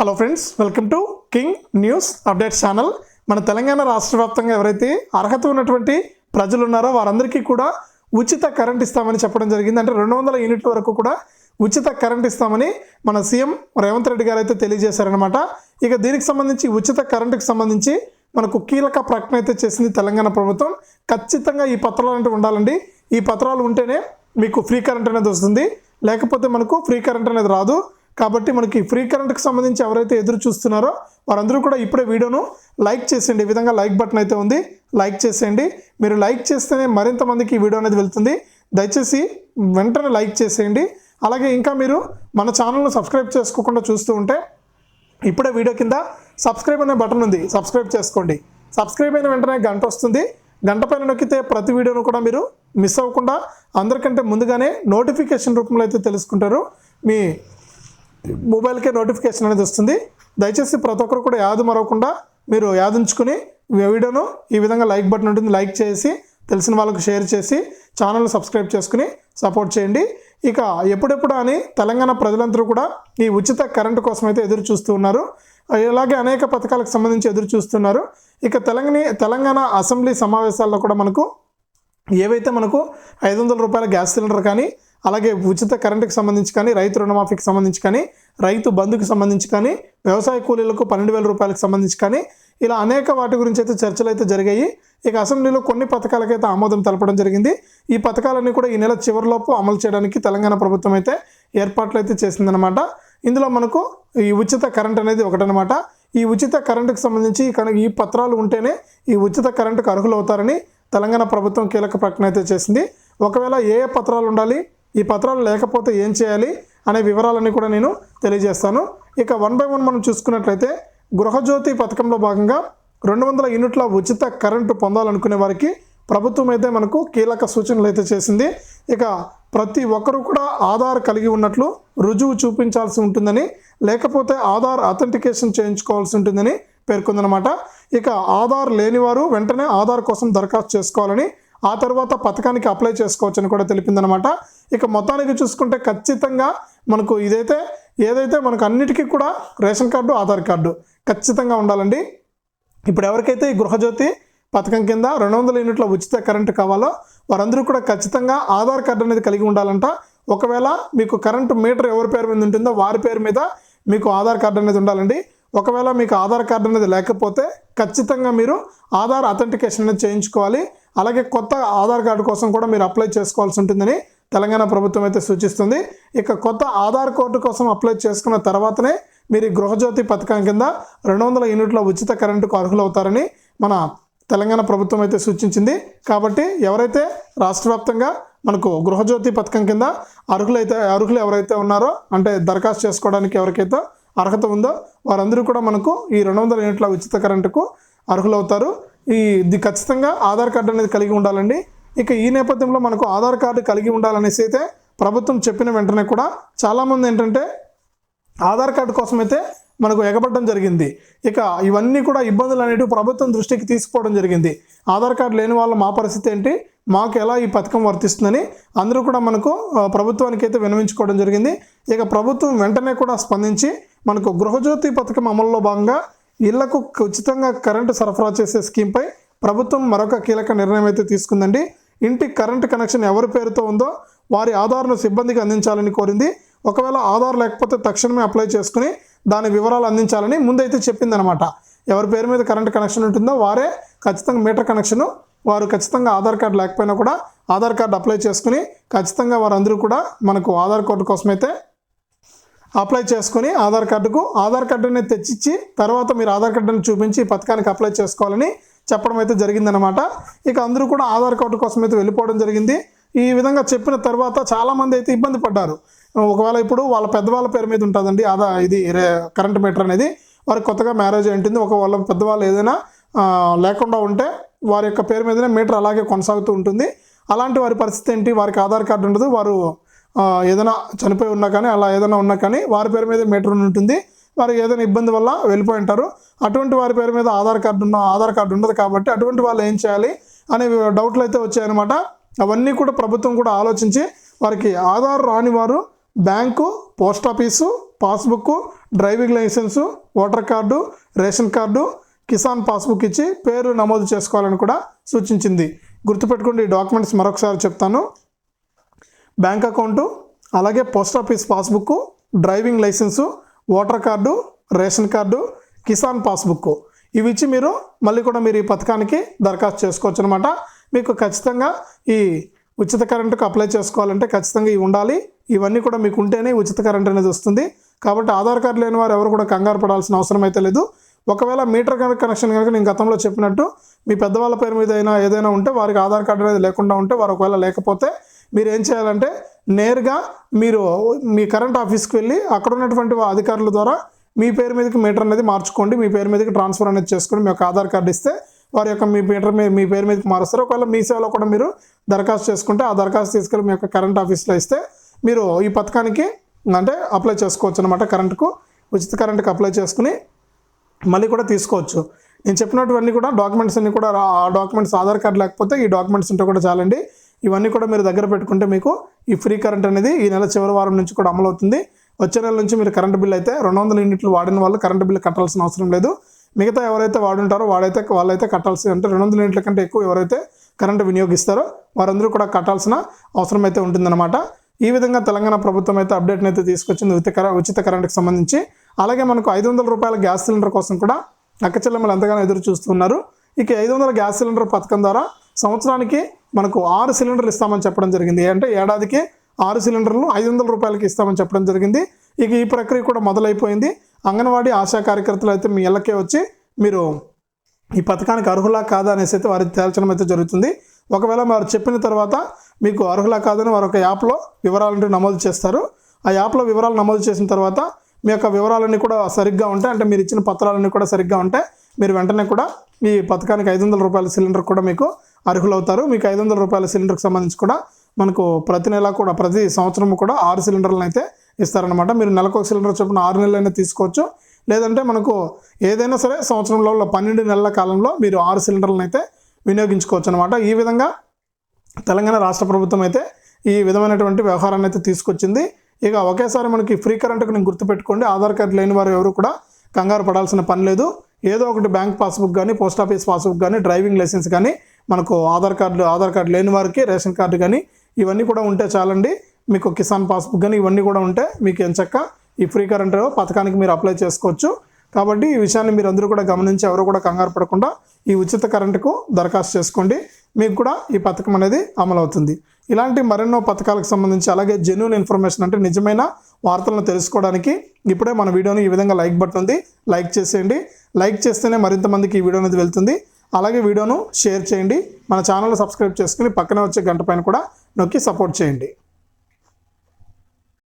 Hello friends welcome to king news updates channel మన తెలంగాణ రాష్ట్ర వ్యాప్తంగా ఎవరైతే అర్హత ఉన్నటువంటి ప్రజలు ఉన్నారో వారందరికీ కూడా ఉచిత కరెంట్ ఇస్తామని చెప్పడం జరిగింది. అంటే రెండు వందల యూనిట్ల వరకు కూడా ఉచిత కరెంట్ ఇస్తామని మన సీఎం రేవంత్ రెడ్డి గారు అయితే తెలియజేశారనమాట ఇక దీనికి సంబంధించి ఉచిత కరెంటుకి సంబంధించి మనకు కీలక ప్రకటన అయితే చేసింది తెలంగాణ ప్రభుత్వం. ఖచ్చితంగా ఈ పత్రాలు అంటే ఉండాలండి. ఈ పత్రాలు ఉంటేనే మీకు ఫ్రీ కరెంట్ అనేది వస్తుంది. లేకపోతే మనకు ఫ్రీ కరెంట్ అనేది రాదు. కాబట్టి మనకి ఫ్రీ కరెంట్కి సంబంధించి ఎవరైతే ఎదురు చూస్తున్నారో వారందరూ కూడా ఇప్పుడే వీడియోను లైక్ చేసేయండి. ఈ విధంగా లైక్ బటన్ అయితే ఉంది లైక్ చేసేయండి. మీరు లైక్ చేస్తేనే మరింత మందికి ఈ వీడియో అనేది వెళ్తుంది. దయచేసి వెంటనే లైక్ చేసేయండి. అలాగే ఇంకా మీరు మన ఛానల్ను సబ్స్క్రైబ్ చేసుకోకుండా చూస్తూ ఉంటే ఇప్పుడే వీడియో కింద సబ్స్క్రైబ్ అనే బటన్ ఉంది. సబ్స్క్రైబ్ చేసుకోండి. సబ్స్క్రైబ్ అయిన వెంటనే గంట వస్తుంది. గంట పైన నొక్కితే ప్రతి వీడియోను కూడా మీరు మిస్ అవ్వకుండా అందరికంటే ముందుగానే నోటిఫికేషన్ రూపంలో అయితే తెలుసుకుంటారు. మీ మొబైల్కే నోటిఫికేషన్ అనేది వస్తుంది. దయచేసి ప్రతి ఒక్కరు కూడా యాదు మరవకుండా మీరు యాదించుకుని వీడియోను ఈ విధంగా లైక్ బటన్ ఉంటుంది లైక్ చేసి తెలిసిన వాళ్ళకు షేర్ చేసి ఛానల్ సబ్స్క్రైబ్ చేసుకుని సపోర్ట్ చేయండి. ఇక ఎప్పుడెప్పుడు అని తెలంగాణ ప్రజలందరూ కూడా ఈ ఉచిత కరెంటు కోసం అయితే ఎదురు చూస్తూ ఉన్నారు. ఇలాగే అనేక పథకాలకు సంబంధించి ఎదురు చూస్తున్నారు. ఇక తెలంగాణ తెలంగాణ అసెంబ్లీ సమావేశాల్లో కూడా మనకు ఏవైతే మనకు ఐదు వందల రూపాయల గ్యాస్ సిలిండర్ కానీ అలాగే ఉచిత కరెంటుకి సంబంధించి కానీ రైతు రుణమాఫీకి సంబంధించి కానీ రైతు బంధుకి సంబంధించి కానీ వ్యవసాయ కూలీలకు పన్నెండు వేల రూపాయలకు సంబంధించి కానీ ఇలా అనేక వాటి గురించి అయితే చర్చలు అయితే జరిగాయి. ఇక అసెంబ్లీలో కొన్ని పథకాలకైతే ఆమోదం తెలపడం జరిగింది. ఈ పథకాలన్నీ కూడా ఈ నెల చివరిలోపు అమలు చేయడానికి తెలంగాణ ప్రభుత్వం అయితే ఏర్పాట్లు అయితే చేసిందనమాట ఇందులో మనకు ఈ ఉచిత కరెంట్ అనేది ఒకటనమాట ఈ ఉచిత కరెంటుకు సంబంధించి కనుక ఈ పత్రాలు ఉంటేనే ఈ ఉచిత కరెంటుకు అర్హులు అవుతారని తెలంగాణ ప్రభుత్వం కీలక ప్రకటన అయితే చేసింది. ఒకవేళ ఏ ఏ పత్రాలు ఉండాలి? ఈ పత్రాలు లేకపోతే ఏం చేయాలి అనే వివరాలన్నీ కూడా నేను తెలియజేస్తాను. ఇక వన్ బై వన్ మనం చూసుకున్నట్లయితే గృహజ్యోతి పథకంలో భాగంగా రెండు వందల యూనిట్ల ఉచిత కరెంటు పొందాలనుకునే వారికి ప్రభుత్వం అయితే మనకు కీలక సూచనలు అయితే చేసింది. ఇక ప్రతి ఒక్కరూ కూడా ఆధార్ కలిగి ఉన్నట్లు రుజువు చూపించాల్సి ఉంటుందని లేకపోతే ఆధార్ అథెంటికేషన్ చేయించుకోవాల్సి ఉంటుందని పేర్కొందనమాట ఇక ఆధార్ లేనివారు వెంటనే ఆధార్ కోసం దరఖాస్తు చేసుకోవాలని ఆ తర్వాత పథకానికి అప్లై చేసుకోవచ్చని కూడా తెలిపిందనమాట ఇక మొత్తానికి చూసుకుంటే ఖచ్చితంగా మనకు ఇదైతే ఏదైతే మనకు అన్నిటికీ కూడా రేషన్ కార్డు ఆధార్ కార్డు ఖచ్చితంగా ఉండాలండి. ఇప్పుడు ఎవరికైతే ఈ గృహజ్యోతి పథకం కింద రెండు వందల యూనిట్ల ఉచిత కరెంటు కావాలో వారందరూ కూడా ఖచ్చితంగా ఆధార్ కార్డు అనేది కలిగి ఉండాలంట. ఒకవేళ మీకు కరెంటు మీటర్ ఎవరి పేరు మీద ఉంటుందో వారి పేరు మీద మీకు ఆధార్ కార్డు అనేది ఉండాలండి. ఒకవేళ మీకు ఆధార్ కార్డు అనేది లేకపోతే ఖచ్చితంగా మీరు ఆధార్ అథెంటికేషన్ అనేది చేయించుకోవాలి. అలాగే కొత్త ఆధార్ కార్డు కోసం కూడా మీరు అప్లై చేసుకోవాల్సి ఉంటుందని తెలంగాణ ప్రభుత్వం అయితే సూచిస్తుంది. ఇక కొత్త ఆధార్ కార్డు కోసం అప్లై చేసుకున్న తర్వాతనే మీరు గృహజ్యోతి పథకం కింద రెండు వందల యూనిట్ల ఉచిత కరెంటుకు అర్హులవుతారని మన తెలంగాణ ప్రభుత్వం అయితే సూచించింది. కాబట్టి ఎవరైతే రాష్ట్ర వ్యాప్తంగా మనకు గృహజ్యోతి పథకం కింద అర్హులైతే అర్హులు ఎవరైతే ఉన్నారో అంటే దరఖాస్తు చేసుకోవడానికి ఎవరికైతే అర్హత ఉందో వారందరూ కూడా మనకు ఈ రెండు వందల యూనిట్ల ఉచిత కరెంటుకు అర్హులవుతారు. ఈ ఇది ఖచ్చితంగా ఆధార్ కార్డు అనేది కలిగి ఉండాలండి. ఇక ఈ నేపథ్యంలో మనకు ఆధార్ కార్డు కలిగి ఉండాలనేసి అయితే ప్రభుత్వం చెప్పిన వెంటనే కూడా చాలామంది ఏంటంటే ఆధార్ కార్డు కోసమైతే మనకు ఎగబడడం జరిగింది. ఇక ఇవన్నీ కూడా ఇబ్బందులు అనేటివి ప్రభుత్వం దృష్టికి తీసుకుపోవడం జరిగింది. ఆధార్ కార్డు లేని వాళ్ళ మా పరిస్థితి ఏంటి? మాకు ఎలా ఈ పథకం వర్తిస్తుందని అందరూ కూడా మనకు ప్రభుత్వానికి అయితే వినవించుకోవడం జరిగింది. ఇక ప్రభుత్వం వెంటనే కూడా స్పందించి మనకు గృహజ్యోతి పథకం అమల్లో భాగంగా ఇళ్ళకు ఉచితంగా కరెంటు సరఫరా చేసే స్కీమ్పై ప్రభుత్వం మరొక కీలక నిర్ణయం అయితే తీసుకుందండి. ఇంటి కరెంట్ కనెక్షన్ ఎవరి పేరుతో ఉందో వారి ఆధార్ను సిబ్బందికి అందించాలని కోరింది. ఒకవేళ ఆధార్ లేకపోతే తక్షణమే అప్లై చేసుకుని దాని వివరాలు అందించాలని ముందైతే చెప్పిందనమాట. ఎవరి పేరు మీద కరెంట్ కనెక్షన్ ఉంటుందో వారే ఖచ్చితంగా మీటర్ కనెక్షను వారు ఖచ్చితంగా ఆధార్ కార్డు లేకపోయినా కూడా ఆధార్ కార్డు అప్లై చేసుకుని ఖచ్చితంగా వారందరూ కూడా మనకు ఆధార్ కార్డు కోసమైతే అప్లై చేసుకుని ఆధార్ కార్డుకు ఆధార్ కార్డు అనేది తెచ్చిచ్చి తర్వాత మీరు ఆధార్ కార్డుని చూపించి ఈ పథకానికి అప్లై చేసుకోవాలని చెప్పడం అయితే జరిగిందనమాట ఇక అందరూ కూడా ఆధార్ కార్డు కోసం అయితే వెళ్ళిపోవడం జరిగింది. ఈ విధంగా చెప్పిన తర్వాత చాలామంది అయితే ఇబ్బంది పడ్డారు. ఒకవేళ ఇప్పుడు వాళ్ళ పెద్దవాళ్ళ పేరు మీద ఉంటుందండి ఆదా ఇది కరెంట్ మీటర్ అనేది వారికి కొత్తగా మ్యారేజ్ అయి ఉంటుంది. ఒక వాళ్ళ పెద్దవాళ్ళు ఏదైనా లేకుండా ఉంటే వారి యొక్క పేరు మీదనే మీటర్ అలాగే కొనసాగుతూ ఉంటుంది. అలాంటి వారి పరిస్థితి ఏంటి? వారికి ఆధార్ కార్డు ఉండదు. వారు ఏదైనా చనిపోయి ఉన్నా కానీ అలా ఏదైనా ఉన్నా కానీ వారి పేరు మీద మీటర్ ఉంటుంది. వారికి ఏదైనా ఇబ్బంది వల్ల వెళ్ళిపోయి ఉంటారు. అటువంటి వారి పేరు మీద ఆధార్ కార్డు ఉన్న ఆధార్ కార్డు ఉండదు కాబట్టి అటువంటి వాళ్ళు ఏం చేయాలి అనే డౌట్లు అయితే వచ్చాయన్నమాట. అవన్నీ కూడా ప్రభుత్వం కూడా ఆలోచించి వారికి ఆధార్ రాని వారు bank post office passbook driving licence voter card ration card Kisan passbook ఇచ్చి పేరు నమోదు చేసుకోవాలని కూడా సూచించింది. గుర్తుపెట్టుకోండి ఈ డాక్యుమెంట్స్ మరొకసారి చెప్తాను. బ్యాంక్ అకౌంటు అలాగే post office passbook driving licence voter card ration card Kisan passbook ఇవి ఇచ్చి మీరు మళ్ళీ కూడా మీరు ఈ పథకానికి దరఖాస్తు చేసుకోవచ్చు అనమాట మీకు ఖచ్చితంగా ఈ ఉచిత కరెంటుకు అప్లై చేసుకోవాలంటే ఖచ్చితంగా ఇవి ఉండాలి. ఇవన్నీ కూడా మీకు ఉంటేనే ఉచిత కరెంట్ అనేది వస్తుంది. కాబట్టి ఆధార్ కార్డు లేని వారు ఎవరు కూడా కంగారు పడాల్సిన అవసరం అయితే లేదు. ఒకవేళ మీటర్ కనెక్షన్ కనుక నేను గతంలో చెప్పినట్టు మీ పెద్దవాళ్ళ పేరు మీద అయినా ఏదైనా ఉంటే వారికి ఆధార్ కార్డు అనేది లేకుండా ఉంటే వారు ఒకవేళ లేకపోతే మీరు ఏం చేయాలంటే నేరుగా మీరు మీ కరెంట్ ఆఫీస్కి వెళ్ళి అక్కడ ఉన్నటువంటి అధికారుల ద్వారా మీ పేరు మీదకి మీటర్ అనేది మార్చుకోండి మీ పేరు మీదకి ట్రాన్స్ఫర్ అనేది చేసుకోండి మీ యొక్క ఆధార్ కార్డు ఇస్తే వారి యొక్క మీ మీటర్ మీద మీ పేరు మీదకి మారుస్తారు. ఒకవేళ మీ సేవలో కూడా మీరు దరఖాస్తు చేసుకుంటే ఆ దరఖాస్తు తీసుకెళ్ళి మీ యొక్క కరెంట్ ఆఫీస్లో ఇస్తే మీరు ఈ పథకానికి అంటే అప్లై చేసుకోవచ్చు అనమాట కరెంటుకు ఉచిత కరెంటుకు అప్లై చేసుకుని మళ్ళీ కూడా తీసుకోవచ్చు. నేను చెప్పినటువన్నీ కూడా డాక్యుమెంట్స్ అన్ని కూడా ఆ డాక్యుమెంట్స్ ఆధార్ కార్డు లేకపోతే ఈ డాక్యుమెంట్స్ ఉంటే కూడా చాలండి. ఇవన్నీ కూడా మీరు దగ్గర పెట్టుకుంటే మీకు ఈ ఫ్రీ కరెంట్ అనేది ఈ నెల చివరి వారం నుంచి కూడా అమలు అవుతుంది. వచ్చే నెల నుంచి మీరు కరెంట్ బిల్ అయితే రెండు వందల యూనిట్లు వాడిన వాళ్ళు కరెంట్ బిల్ కట్టాల్సిన అవసరం లేదు. మిగతా ఎవరైతే వాడుంటారో వాడైతే వాళ్ళైతే కట్టాల్సి అంటే రెండు వందల యూనిట్ల కంటే ఎక్కువ ఎవరైతే కరెంట్ వినియోగిస్తారో వారందరూ కూడా కట్టాల్సిన అవసరం అయితే ఉంటుందన్నమాట. ఈ విధంగా తెలంగాణ ప్రభుత్వం అయితే అప్డేట్ని అయితే తీసుకొచ్చింది ఉచిత కర ఉచిత కరెంట్కి సంబంధించి. అలాగే మనకు ఐదు వందల రూపాయల గ్యాస్ సిలిండర్ కోసం కూడా అక్కచెల్లెమ్మలు ఎంతగానో ఎదురు చూస్తున్నారు ఇక ఐదు వందల గ్యాస్ సిలిండర్ పథకం ద్వారా సంవత్సరానికి మనకు ఆరు సిలిండర్లు ఇస్తామని చెప్పడం జరిగింది. అంటే ఏడాదికి ఆరు సిలిండర్లు ఐదు వందల రూపాయలకి ఇస్తామని చెప్పడం జరిగింది. ఇక ఈ ప్రక్రియ కూడా మొదలైపోయింది. అంగన్వాడీ ఆశా కార్యకర్తలు అయితే మీ ఇళ్ళకే వచ్చి మీరు ఈ పథకానికి అర్హులా కాదా అనేసి అయితే వారికి తేల్చడం అయితే జరుగుతుంది. ఒకవేళ వారు చెప్పిన తర్వాత మీకు అర్హులా కాదని వారు ఒక యాప్లో వివరాలంటూ నమోదు చేస్తారు. ఆ యాప్లో వివరాలు నమోదు చేసిన తర్వాత మీ యొక్క వివరాలన్నీ కూడా సరిగ్గా ఉంటాయి. అంటే మీరు ఇచ్చిన పత్రాలన్నీ కూడా సరిగ్గా ఉంటాయి. మీరు వెంటనే కూడా ఈ పథకానికి ఐదు వందల రూపాయల సిలిండర్ కూడా మీకు అర్హులవుతారు. మీకు ఐదు వందల రూపాయల సిలిండర్కి సంబంధించి కూడా మనకు ప్రతి నెల కూడా ప్రతి సంవత్సరం కూడా ఆరు సిలిండర్లను అయితే ఇస్తారనమాట మీరు నెలకు ఒక సిలిండర్ చొప్పున ఆరు నెలలైనా తీసుకోవచ్చు. లేదంటే మనకు ఏదైనా సరే సంవత్సరంలో పన్నెండు నెలల కాలంలో మీరు ఆరు సిలిండర్లను అయితే వినియోగించుకోవచ్చు అనమాట ఈ విధంగా తెలంగాణ రాష్ట్ర ప్రభుత్వం అయితే ఈ విధమైనటువంటి వ్యవహారాన్ని అయితే తీసుకొచ్చింది. ఇక ఒకేసారి మనకి ఫ్రీ కరెంట్కి నేను గుర్తుపెట్టుకోండి. ఆధార్ కార్డు లేని వారు ఎవరు కూడా కంగారు పడాల్సిన పని లేదు. ఏదో ఒకటి బ్యాంక్ పాస్బుక్ కానీ పోస్ట్ ఆఫీస్ పాస్బుక్ కానీ డ్రైవింగ్ లైసెన్స్ కానీ మనకు ఆధార్ కార్డు ఆధార్ కార్డు లేని వారికి రేషన్ కార్డు కానీ ఇవన్నీ కూడా ఉంటే చాలండి. మీకు కిసాన్ పాస్బుక్ కానీ ఇవన్నీ కూడా ఉంటే మీకు ఎంచక్క ఈ ఫ్రీ కరెంట్ పథకానికి మీరు అప్లై చేసుకోవచ్చు. కాబట్టి ఈ విషయాన్ని మీరు అందరూ కూడా గమనించి ఎవరు కూడా కంగారు పడకుండా ఈ ఉచిత కరెంటుకు దరఖాస్తు చేసుకోండి. మీకు కూడా ఈ పథకం అనేది అమలు అవుతుంది ఇలాంటి మరెన్నో పథకాలకు సంబంధించి అలాగే జెన్యున్ ఇన్ఫర్మేషన్ అంటే నిజమైన వార్తలను తెలుసుకోవడానికి ఇప్పుడే మన వీడియోని ఈ విధంగా లైక్ బటన్ ఉంది. లైక్ చేసేయండి. లైక్ చేస్తేనే మరింత మందికి ఈ వీడియో అనేది వెళ్తుంది. అలాగే వీడియోను షేర్ చేయండి. మన ఛానల్ సబ్స్క్రైబ్ చేసుకుని పక్కనే వచ్చే గంట పైన కూడా నొక్కి సపోర్ట్ చేయండి.